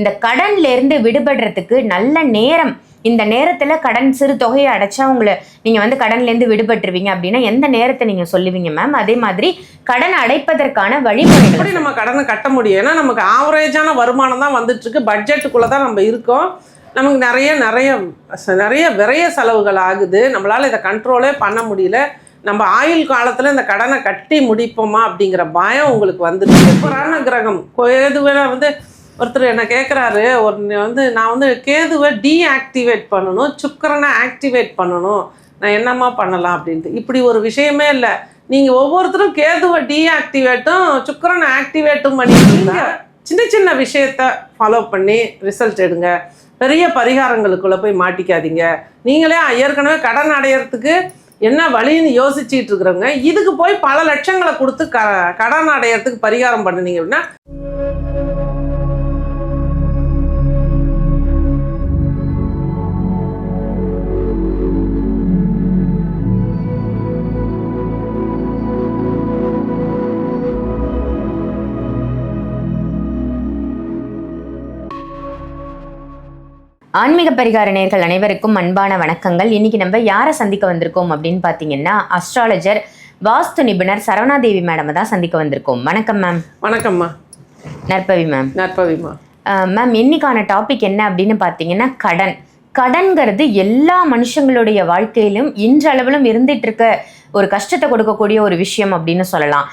இந்த கடன்ல இருந்து விடுபடுறதுக்கு நல்ல நேரம். இந்த நேரத்தில் கடன் சிறு தொகையை அடைச்சா உங்களை நீங்கள் வந்து கடன்லேருந்து விடுபட்டுருவீங்க அப்படின்னா எந்த நேரத்தை நீங்கள் சொல்லுவீங்க மேம் அதே மாதிரி கடன் அடைப்பதற்கான வழிமுறை எப்படி நம்ம கடனை கட்ட முடியும்? ஏன்னா நமக்கு ஆவரேஜான வருமானம் தான் வந்துட்டுருக்கு. பட்ஜெட்டுக்குள்ளே தான் நம்ம இருக்கோம். நமக்கு நிறைய நிறைய நிறைய விரைய செலவுகள் ஆகுது. நம்மளால் இதை கண்ட்ரோலே பண்ண முடியல. நம்ம ஆயுள் காலத்தில் இந்த கடனை கட்டி முடிப்போமா அப்படிங்கிற பயம் உங்களுக்கு வந்துருக்கு புராண கிரகம் கேதுவை வந்து ஒருத்தர் என்ன கேட்குறாரு ஒரு வந்து நான் வந்து கேதுவை டீஆக்டிவேட் பண்ணணும் சுக்கரனை ஆக்டிவேட் பண்ணணும். நான் என்னம்மா பண்ணலாம் அப்படின்ட்டு. இப்படி ஒரு விஷயமே இல்லை. நீங்கள் ஒவ்வொருத்தரும் கேதுவை டீஆக்டிவேட்டும் சுக்கரனை ஆக்டிவேட்டும் பண்ணிட்டீங்க சின்ன சின்ன விஷயத்த ஃபாலோ பண்ணி ரிசல்ட் எடுங்க. பெரிய பரிகாரங்களுக்குள்ளே போய் மாட்டிக்காதீங்க. நீங்களே ஏற்கனவே கடன் அடையிறதுக்கு என்ன வழின்னு யோசிச்சுட்டு இருக்கிறவங்க இதுக்கு போய் பல லட்சங்களை கொடுத்து க கடன் அடையிறதுக்கு பரிகாரம் பண்ணுனீங்க அப்படின்னா ஆன்மீக பரிகார நேர்கள் அனைவருக்கும் அன்பான வணக்கங்கள். இன்னைக்கு நம்ம யாரை சந்திக்க வந்திருக்கோம் அப்படின்னு பார்த்தீங்கன்னா அஸ்ட்ராலஜர் வாஸ்து நிபுணர் சரவணாதேவி மேடம் தான் சந்திக்க வந்திருக்கோம். வணக்கம் மேம் வணக்கம்மா. நற்பவி மேம் நற்பவிமா மேம் இன்னைக்கான டாபிக் என்ன அப்படின்னு பார்த்தீங்கன்னா கடன். கடன்கிறது எல்லா மனுஷங்களுடைய வாழ்க்கையிலும் இன்றளவிலும் இருந்துட்டு இருக்க. ஒரு கஷ்டத்தை கொடுக்கக்கூடிய ஒரு விஷயம் அப்படின்னு சொல்லலாம்.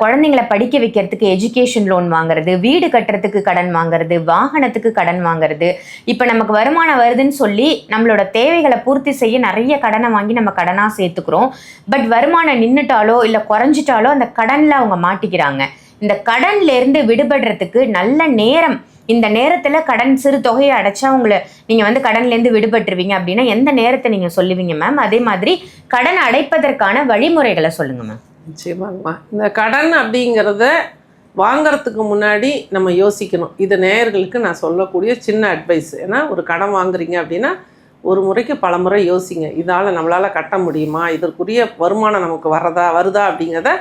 குழந்தைங்களை படிக்க வைக்கிறதுக்கு எஜுகேஷன் லோன் வாங்குறது வீடு கட்டுறதுக்கு கடன் வாங்குறது வாகனத்துக்கு கடன் வாங்குறது. இப்போ நமக்கு வருமானம் வருதுன்னு சொல்லி நம்மளோட தேவைகளை பூர்த்தி செய்ய நிறைய கடனை வாங்கி நம்ம கடனாக சேர்த்துக்கிறோம். பட் வருமானம் நின்றுட்டாலோ இல்லை குறைஞ்சிட்டாலோ அந்த கடனில் அவங்க மாட்டிக்கிறாங்க. இந்த கடன்ல இருந்து விடுபடுறதுக்கு நல்ல நேரம். இந்த நேரத்துல கடன் சிறு தொகையை அடைச்சா உங்களை நீங்க வந்து கடன்ல இருந்து விடுபட்டுருவீங்க அப்படின்னா எந்த நேரத்தை நீங்க சொல்லுவீங்க மேம் அதே மாதிரி கடன் அடைப்பதற்கான வழிமுறைகளை சொல்லுங்க மேம் நிச்சயமாங்கம்மா. இந்த கடன் அப்படிங்கிறத வாங்குறதுக்கு முன்னாடி நம்ம யோசிக்கணும். இது நேயர்களுக்கு நான் சொல்லக்கூடிய சின்ன அட்வைஸ் ஏன்னா ஒரு கடன் வாங்குறீங்க அப்படின்னா ஒரு முறைக்கு பல முறை யோசிங்க. இதால் நம்மளால் கட்ட முடியுமா? இதற்குரிய வருமானம் நமக்கு வரதா வருதா அப்படிங்கிறத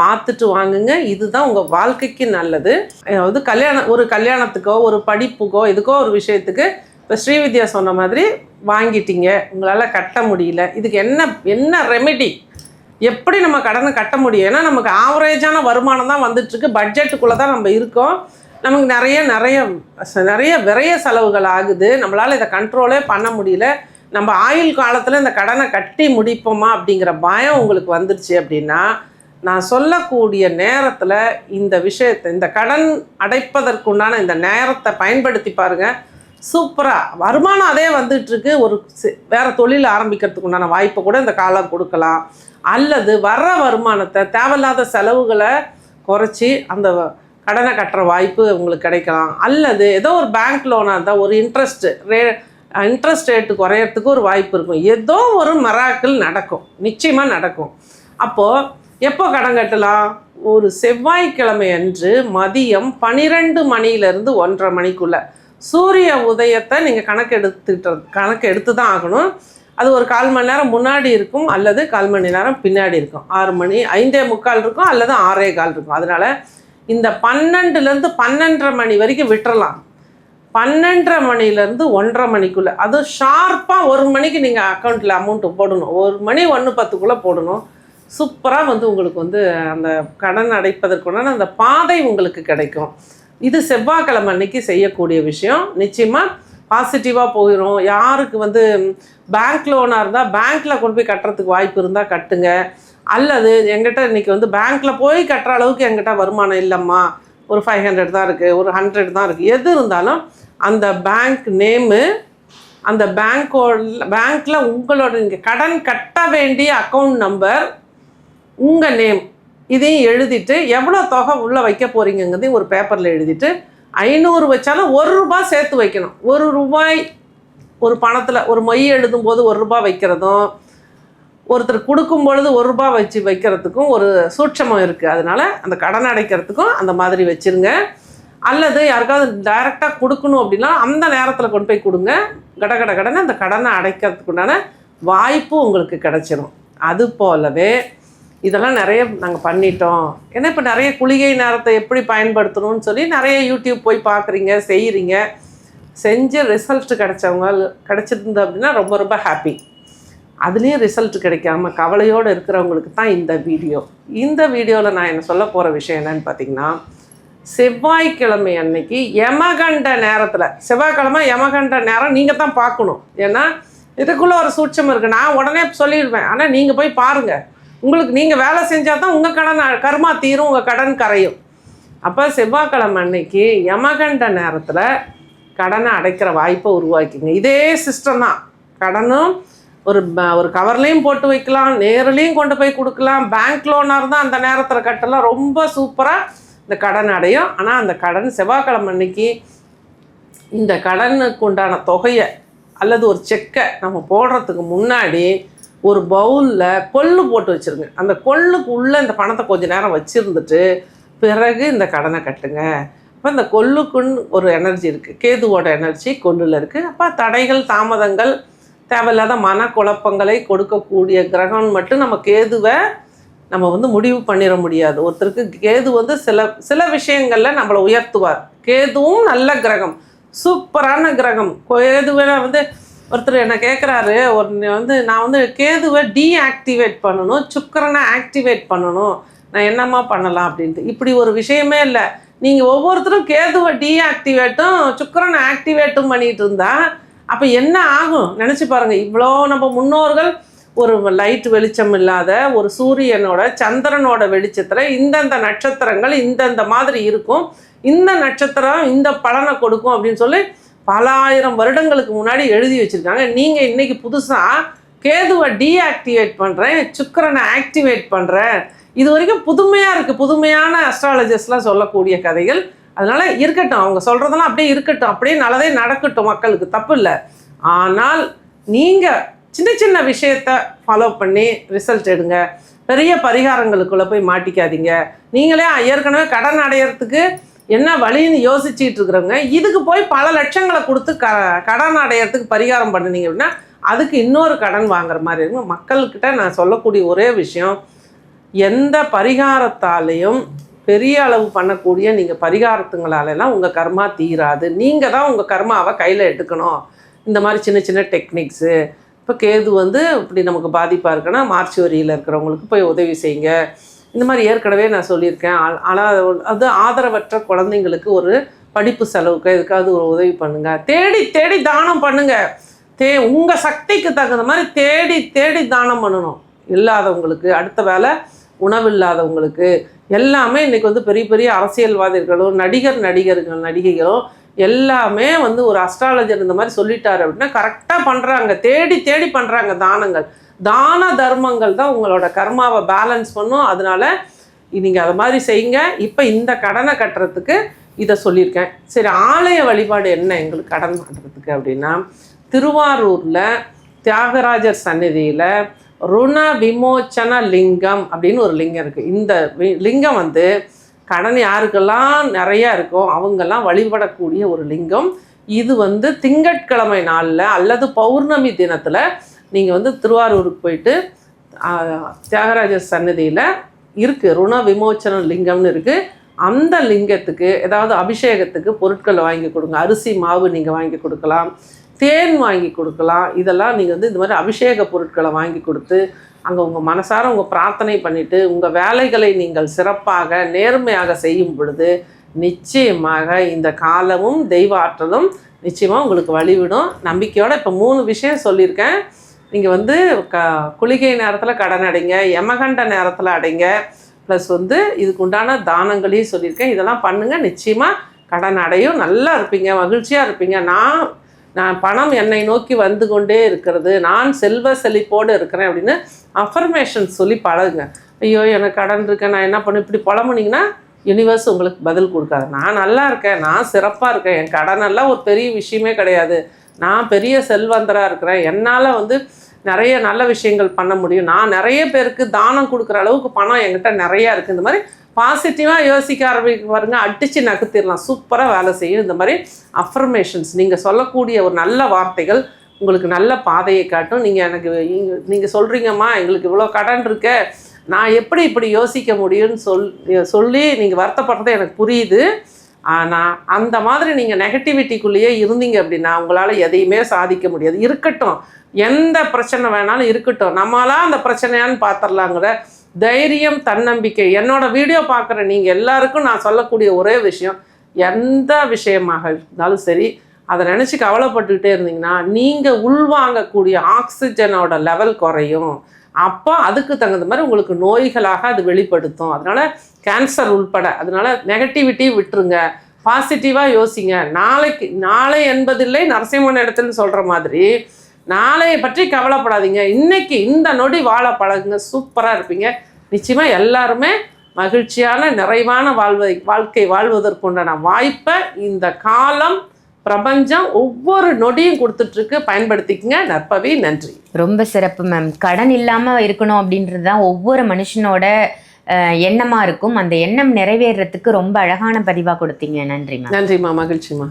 பார்த்துட்டு வாங்குங்க. இதுதான் உங்கள் வாழ்க்கைக்கு நல்லது. அதாவது கல்யாணம் ஒரு கல்யாணத்துக்கோ ஒரு படிப்புக்கோ இதுக்கோ ஒரு விஷயத்துக்கு இப்போ ஸ்ரீவித்யா சொன்ன மாதிரி வாங்கிட்டீங்க. உங்களால் கட்ட முடியல. இதுக்கு என்ன என்ன ரெமெடி எப்படி நம்ம கடனை கட்ட முடியும்? ஏன்னா நமக்கு ஆவரேஜான வருமானம் தான் வந்துட்டுருக்கு. பட்ஜெட்டுக்குள்ளே தான் நம்ம இருக்கோம். நமக்கு நிறைய நிறைய நிறைய விரைய செலவுகள் ஆகுது. நம்மளால் இதை கண்ட்ரோலே பண்ண முடியல. நம்ம ஆயுள் காலத்தில் இந்த கடனை கட்டி முடிப்போமா அப்படிங்கிற பயம் உங்களுக்கு வந்துருச்சு அப்படின்னா நான் சொல்லக்கூடிய நேரத்தில் இந்த விஷயத்தை இந்த கடன் அடைப்பதற்குண்டான இந்த நேரத்தை பயன்படுத்தி பாருங்கள் சூப்பராக வருமானம் அதே வந்துட்டுருக்கு. ஒரு வேறு தொழில் ஆரம்பிக்கிறதுக்கு உண்டான வாய்ப்பை கூட இந்த காலம் கொடுக்கலாம். அல்லது வர்ற வருமானத்தை தேவையில்லாத செலவுகளை குறைச்சி அந்த கடனை கட்டுற வாய்ப்பு உங்களுக்கு கிடைக்கலாம். அல்லது ஏதோ ஒரு பேங்க் லோனாக இருந்தால் ஒரு இன்ட்ரெஸ்ட்டு ரே இன்ட்ரெஸ்ட் ரேட்டு குறையறதுக்கு ஒரு வாய்ப்பு இருக்கும். ஏதோ ஒரு மராக்கள் நடக்கும். நிச்சயமாக நடக்கும். அப்போது எப்போ கடன் கட்டலாம்? ஒரு செவ்வாய்க்கிழமை அன்று மதியம் பன்னிரெண்டு மணியிலிருந்து ஒன்றரை மணிக்குள்ளே. சூரிய உதயத்தை நீங்கள் கணக்கு எடுத்துட்டு கணக்கு எடுத்து தான் ஆகணும். அது ஒரு கால் மணி நேரம் முன்னாடி இருக்கும் அல்லது கால் மணி நேரம் பின்னாடி இருக்கும். ஆறு மணி ஐந்தே முக்கால் இருக்கும் அல்லது ஆறே கால் இருக்கும். அதனால் இந்த பன்னெண்டுலேருந்து பன்னெண்டரை மணி வரைக்கும் விட்டுறலாம். பன்னெண்டரை மணிலேருந்து ஒன்றரை மணிக்குள்ளே. அதுவும் ஷார்ப்பாக ஒரு மணிக்கு நீங்கள் அக்கௌண்ட்டில் அமௌண்ட்டு போடணும். ஒரு மணி ஒன்று பத்துக்குள்ளே போடணும். சூப்பராக வந்து உங்களுக்கு வந்து அந்த கடன் அடைப்பதற்குண்டான அந்த பாதை உங்களுக்கு கிடைக்கும். இது செவ்வாய்க்கிழமை அன்னைக்கு செய்யக்கூடிய விஷயம். நிச்சயமாக பாசிட்டிவாக போயிடும் யாருக்கு வந்து பேங்க் லோனாக இருந்தால் பேங்க்கில் கொண்டு போய் கட்டுறதுக்கு வாய்ப்பு இருந்தால் கட்டுங்க. அல்லது எங்கிட்ட இன்றைக்கி வந்து பேங்க்கில் போய் கட்டுற அளவுக்கு எங்கிட்ட வருமானம் இல்லைம்மா. ஒரு ஃபைவ் ஹண்ட்ரட் தான் இருக்குது ஒரு ஹண்ட்ரட் தான் இருக்குது எது இருந்தாலும் அந்த பேங்க் நேமு அந்த பேங்க்கோட பேங்க்கில் உங்களோட நீங்கள் கடன் கட்ட வேண்டிய அக்கௌண்ட் நம்பர் உங்கள் நேம் இதையும் எழுதிட்டு எவ்வளோ தொகை உள்ளே வைக்க போகிறீங்கிறதையும் ஒரு பேப்பரில் எழுதிட்டு ஐநூறு வச்சாலும் ஒரு ரூபா சேர்த்து வைக்கணும். ஒரு ரூபாய் ஒரு பணத்தில் ஒரு மொய் எழுதும்போது ஒரு ரூபாய் வைக்கிறதும் ஒருத்தர் கொடுக்கும் பொழுது ஒரு ரூபாய் வச்சு வைக்கிறதுக்கும் ஒரு சூட்சமம் இருக்குது அதனால அந்த கடன் அடைக்கிறதுக்கும் அந்த மாதிரி வச்சுருங்க. அல்லது யாருக்காவது டைரெக்டாக கொடுக்கணும் அப்படின்னா அந்த நேரத்தில் கொண்டு போய் கொடுங்க. கட கட கடனை அந்த கடனை அடைக்கிறதுக்குண்டான வாய்ப்பு உங்களுக்கு கிடச்சிரும். அது போலவே இதெல்லாம் நிறைய நாங்கள் பண்ணிட்டோம். ஏன்னா இப்போ நிறைய குளிகை நேரத்தை எப்படி பயன்படுத்தணும்னு சொல்லி நிறைய யூடியூப் போய் பார்க்குறீங்க செய்கிறீங்க செஞ்சு ரிசல்ட் கிடைச்சவங்க கிடச்சிருந்த அப்படின்னா ரொம்ப ரொம்ப ஹாப்பி அதுலேயும் ரிசல்ட் கிடைக்காம கவலையோடு இருக்கிறவங்களுக்கு தான் இந்த வீடியோ இந்த வீடியோவில் நான் என்ன சொல்ல போகிற விஷயம் என்னன்னு பார்த்தீங்கன்னா செவ்வாய்க்கிழமை அன்னைக்கு யமகண்ட நேரத்தில் செவ்வாய்க்கிழமை யமகண்ட நேரம் நீங்கள் தான் பார்க்கணும். ஏன்னா இதுக்குள்ளே ஒரு சூட்சம் இருக்குது நான் உடனே சொல்லிடுவேன். ஆனால் நீங்கள் போய் பாருங்கள் உங்களுக்கு நீங்கள் வேலை செஞ்சால் தான் உங்கள் கடன் கர்மா தீரும் உங்கள் கடன் கரையும். அப்போ செவ்வாய்க்கிழமை அன்னைக்கு யமகண்ட நேரத்தில் கடனை அடைக்கிற வாய்ப்பை உருவாக்கிங்க. இதே சிஸ்டம் தான். கடனும் ஒரு ஒரு கவர்லேயும் போட்டு வைக்கலாம் நேரிலையும் கொண்டு போய் கொடுக்கலாம். பேங்க் லோனாக இருந்தால் அந்த நேரத்தில் கட்டலாம் ரொம்ப சூப்பராக இந்த கடன் அடையும். ஆனால் அந்த கடன் செவ்வாய்க்கிழமை அன்னைக்கு இந்த கடனுக்கு உண்டான தொகையை அல்லது ஒரு செக்கை நம்ம போடுறதுக்கு முன்னாடி ஒரு பவுலில் கொள்ளு போட்டு வச்சுருங்க. அந்த கொள்ளுக்கு உள்ளே இந்த பணத்தை கொஞ்சம் நேரம் வச்சுருந்துட்டு பிறகு இந்த கடனை கட்டுங்க. அப்போ இந்த கொள்ளுக்குன்னு ஒரு எனர்ஜி இருக்குது கேதுவோட எனர்ஜி கொள்ளில் இருக்குது அப்போ தடைகள் தாமதங்கள் தேவையில்லாத மனக்குழப்பங்களை கொடுக்கக்கூடிய கிரகம் மட்டும் நம்ம கேதுவை நம்ம வந்து முடிவு பண்ணிட முடியாது. ஒருத்தருக்கு கேது வந்து சில சில விஷயங்களில் நம்மளை உயர்த்துவார். கேதுவும் நல்ல கிரகம். சூப்பரான கிரகம். கேதுவில் வந்து ஒருத்தர் என்ன கேட்குறாரு ஒரு வந்து நான் வந்து கேதுவை டீஆக்டிவேட் பண்ணணும் சுக்கரனை ஆக்டிவேட் பண்ணணும். நான் என்னம்மா பண்ணலாம் அப்படின்ட்டு. இப்படி ஒரு விஷயமே இல்லை. நீங்கள் ஒவ்வொருத்தரும் கேதுவை டீஆக்டிவேட்டும் சுக்கரனை ஆக்டிவேட்டும் பண்ணிகிட்டு இருந்தால் அப்போ என்ன ஆகும்? நினச்சி பாருங்கள் இவ்வளோ நம்ம முன்னோர்கள் ஒரு லைட் வெளிச்சம் இல்லாத ஒரு சூரியனோட சந்திரனோட வெளிச்சத்தில் இந்தந்த நட்சத்திரங்கள் இந்தந்த மாதிரி இருக்கும். இந்த நட்சத்திரம் இந்த பலனை கொடுக்கும் அப்படின்னு சொல்லி பல ஆயிரம் வருடங்களுக்கு முன்னாடி எழுதி வச்சுருக்காங்க. நீங்கள் இன்றைக்கி புதுசாக கேதுவை டீஆக்டிவேட் பண்ணுறேன் சுக்கரனை ஆக்டிவேட் பண்ணுறேன் இது வரைக்கும் புதுமையாக இருக்குது புதுமையான அஸ்ட்ராலஜர்ஸ்லாம் சொல்லக்கூடிய கதைகள். அதனால் இருக்கட்டும் அவங்க சொல்கிறதெல்லாம் அப்படியே இருக்கட்டும். அப்படியே நல்லதே நடக்கட்டும் மக்களுக்கு. தப்பு இல்லை. ஆனால் நீங்கள் சின்ன சின்ன விஷயத்த ஃபாலோ பண்ணி ரிசல்ட் எடுங்க. பெரிய பரிகாரங்களுக்குள்ளே போய் மாட்டிக்காதீங்க. நீங்களே ஏற்கனவே கடன் அடையிறதுக்கு என்ன வழின்னு யோசிச்சுட்டு இருக்கிறவங்க இதுக்கு போய் பல லட்சங்களை கொடுத்து க கடன் அடையிறதுக்கு பரிகாரம் பண்ணுனீங்க அப்படின்னா அதுக்கு இன்னொரு கடன் வாங்குற மாதிரி இருக்கும் மக்கள்கிட்ட நான் சொல்லக்கூடிய ஒரே விஷயம் எந்த பரிகாரத்தாலையும் பெரிய அளவு பண்ணக்கூடிய நீங்கள் பரிகாரத்துங்களாலெல்லாம் உங்கள் கர்மா தீராது. நீங்கள் தான் உங்கள் கர்மாவை கையில் எடுக்கணும். இந்த மாதிரி சின்ன சின்ன டெக்னிக்ஸு இப்போ கேது வந்து இப்படி நமக்கு பாதிப்பாக இருக்குன்னா மார்ச் வரியில் இருக்கிறவங்களுக்கு போய் உதவி செய்யுங்க. இந்த மாதிரி ஏற்கனவே நான் சொல்லியிருக்கேன். ஆ- ஆனால் அது ஆதரவற்ற குழந்தைங்களுக்கு ஒரு படிப்பு செலவுக்கு எதுக்காவது ஒரு உதவி பண்ணுங்கள் தேடி தேடி தானம் பண்ணுங்கள் தே உங்கள் சக்திக்கு தகுந்த மாதிரி தேடி தேடி தானம் பண்ணணும். இல்லாதவங்களுக்கு அடுத்த வேலை உணவு இல்லாதவங்களுக்கு எல்லாமே இன்றைக்கி வந்து பெரிய பெரிய அரசியல்வாதிகளும் நடிகர் நடிகர்கள் நடிகைகளும் எல்லாமே வந்து ஒரு அஸ்ட்ராலஜர் இந்த மாதிரி சொல்லிட்டாரு அப்படின்னா கரெக்டாக பண்ணுறாங்க தேடி தேடி பண்ணுறாங்க தானங்கள். தான தர்மங்கள் தான் உங்களோட கர்மாவை பேலன்ஸ் பண்ணும். அதனால் நீங்கள் அதை மாதிரி செய்யுங்க. இப்போ இந்த கடனை கட்டுறதுக்கு இதை சொல்லியிருக்கேன். சரி ஆலய வழிபாடு என்ன எங்களுக்கு கடன் கட்டுறதுக்கு அப்படின்னா திருவாரூரில் தியாகராஜர் சந்நிதியில் ருண விமோச்சன லிங்கம் அப்படின்னு ஒரு லிங்கம் இருக்குது இந்த லிங்கம் வந்து கடன் யாருக்கெல்லாம் நிறையா இருக்கோ அவங்கெல்லாம் வழிபடக்கூடிய ஒரு லிங்கம். இது வந்து திங்கட்கிழமை நாளில் அல்லது பௌர்ணமி தினத்தில் நீங்கள் வந்து திருவாரூருக்கு போயிட்டு தியாகராஜர் சன்னதியில் இருக்குது ருண விமோச்சன லிங்கம்னு இருக்குது அந்த லிங்கத்துக்கு ஏதாவது அபிஷேகத்துக்கு பொருட்கள் வாங்கி கொடுங்க. அரிசி மாவு நீங்கள் வாங்கி கொடுக்கலாம். தேன் வாங்கி கொடுக்கலாம். இதெல்லாம் நீங்கள் வந்து இந்த மாதிரி அபிஷேக பொருட்களை வாங்கி கொடுத்து அங்கே உங்கள் மனசார உங்கள் பிரார்த்தனை பண்ணிவிட்டு உங்கள் வேலைகளை நீங்கள் சிறப்பாக நேர்மையாக செய்யும் பொழுது நிச்சயமாக இந்த காலமும் தெய்வ ஆற்றலும் நிச்சயமாக உங்களுக்கு வழிவிடும். நம்பிக்கையோடு இப்போ மூணு விஷயம் சொல்லியிருக்கேன். நீங்கள் வந்து க குளிகை நேரத்தில் கடன் அடைங்க யமகண்ட நேரத்தில் அடைங்க ப்ளஸ் வந்து இதுக்கு உண்டான தானங்களையும் சொல்லியிருக்கேன். இதெல்லாம் பண்ணுங்கள் நிச்சயமாக கடன் அடையும். நல்லா இருப்பீங்க. மகிழ்ச்சியாக இருப்பீங்க. நான் நான் பணம் என்னை நோக்கி வந்து கொண்டே இருக்கிறது. நான் செல்வ செழிப்போடு இருக்கிறேன் அப்படின்னு அஃபர்மேஷன் சொல்லி பழகுங்க. ஐயோ எனக்கு கடன் இருக்கேன் நான் என்ன பண்ண இப்படி புலம்புனீங்கன்னா யூனிவர்ஸ் உங்களுக்கு பதில் கொடுக்காது. நான் நல்லா இருக்கேன். நான் சிறப்பாக இருக்கேன். என் கடனெல்லாம் ஒரு பெரிய விஷயமே கிடையாது. நான் பெரிய செல்வந்தராக இருக்கிறேன். என்னால் வந்து நிறைய நல்ல விஷயங்கள் பண்ண முடியும். நான் நிறைய பேருக்கு தானம் கொடுக்குற அளவுக்கு பணம் என்கிட்ட நிறையா இருக்குது இந்த மாதிரி பாசிட்டிவாக யோசிக்க ஆரம்பிக்க பாருங்க. அடித்து நகர்த்திடலாம். சூப்பராக வேலை செய்யும். இந்த மாதிரி அஃபர்மேஷன்ஸ் நீங்கள் சொல்லக்கூடிய ஒரு நல்ல வார்த்தைகள் உங்களுக்கு நல்ல பாதையை காட்டும். நீங்கள் எனக்கு நீங்கள் சொல்கிறீங்கம்மா எங்களுக்கு இவ்வளோ கடன் இருக்கே. நான் எப்படி இப்படி யோசிக்க முடியும்னு சொல் சொல்லி நீங்கள் வருத்தப்படுறது எனக்கு புரியுது. ஆனால் அந்த மாதிரி நீங்கள் நெகட்டிவிட்டிக்குள்ளேயே இருந்தீங்க அப்படின்னா உங்களால் எதையுமே சாதிக்க முடியாது. இருக்கட்டும். எந்த பிரச்சனை வேணாலும் இருக்கட்டும். நம்மளாம் அந்த பிரச்சனையான்னு பார்த்துடலாங்கிற தைரியம் தன்னம்பிக்கை என்னோட வீடியோ பார்க்குற நீங்கள் எல்லாருக்கும் நான் சொல்லக்கூடிய ஒரே விஷயம் எந்த விஷயமாக இருந்தாலும் சரி அதை நினச்சி கவலைப்பட்டுக்கிட்டே இருந்தீங்கன்னா நீங்கள் உள்வாங்கக்கூடிய ஆக்சிஜனோட லெவல் குறையும். அப்போ அதுக்கு தகுந்த மாதிரி உங்களுக்கு நோய்களாக அது வெளிப்படுத்தும். அதனால கேன்சர் உள்பட அதனால நெகட்டிவிட்டி விட்டுருங்க. பாசிட்டிவாக யோசிங்க. நாளைக்கு நாளை என்பதில்லை நரசிம்மன் இடத்துல சொல்கிற மாதிரி நாளையை பற்றி கவலைப்படாதீங்க. இன்னைக்கு இந்த நொடி வாழ பழகுங்க. சூப்பராக இருப்பீங்க. நிச்சயமாக எல்லாருமே மகிழ்ச்சியான நிறைவான வாழ்வை வாழ்க்கை வாழ்வதற்குண்டான வாய்ப்பை இந்த காலம் பிரபஞ்சம் ஒவ்வொரு நொடியும் கொடுத்துட்ருக்கு. பயன்படுத்திக்கங்க. நற்பவி நன்றி. ரொம்ப சிறப்பு மேம். கடன் இல்லாம இருக்கணும் அப்படின்றது தான் ஒவ்வொரு மனுஷனோட எண்ணமா இருக்கும். அந்த எண்ணம் நிறைவேறதுக்கு ரொம்ப அழகான பதிவா கொடுத்தீங்க. நன்றி மேம். நன்றிம்மா. மகிழ்ச்சிம்மா.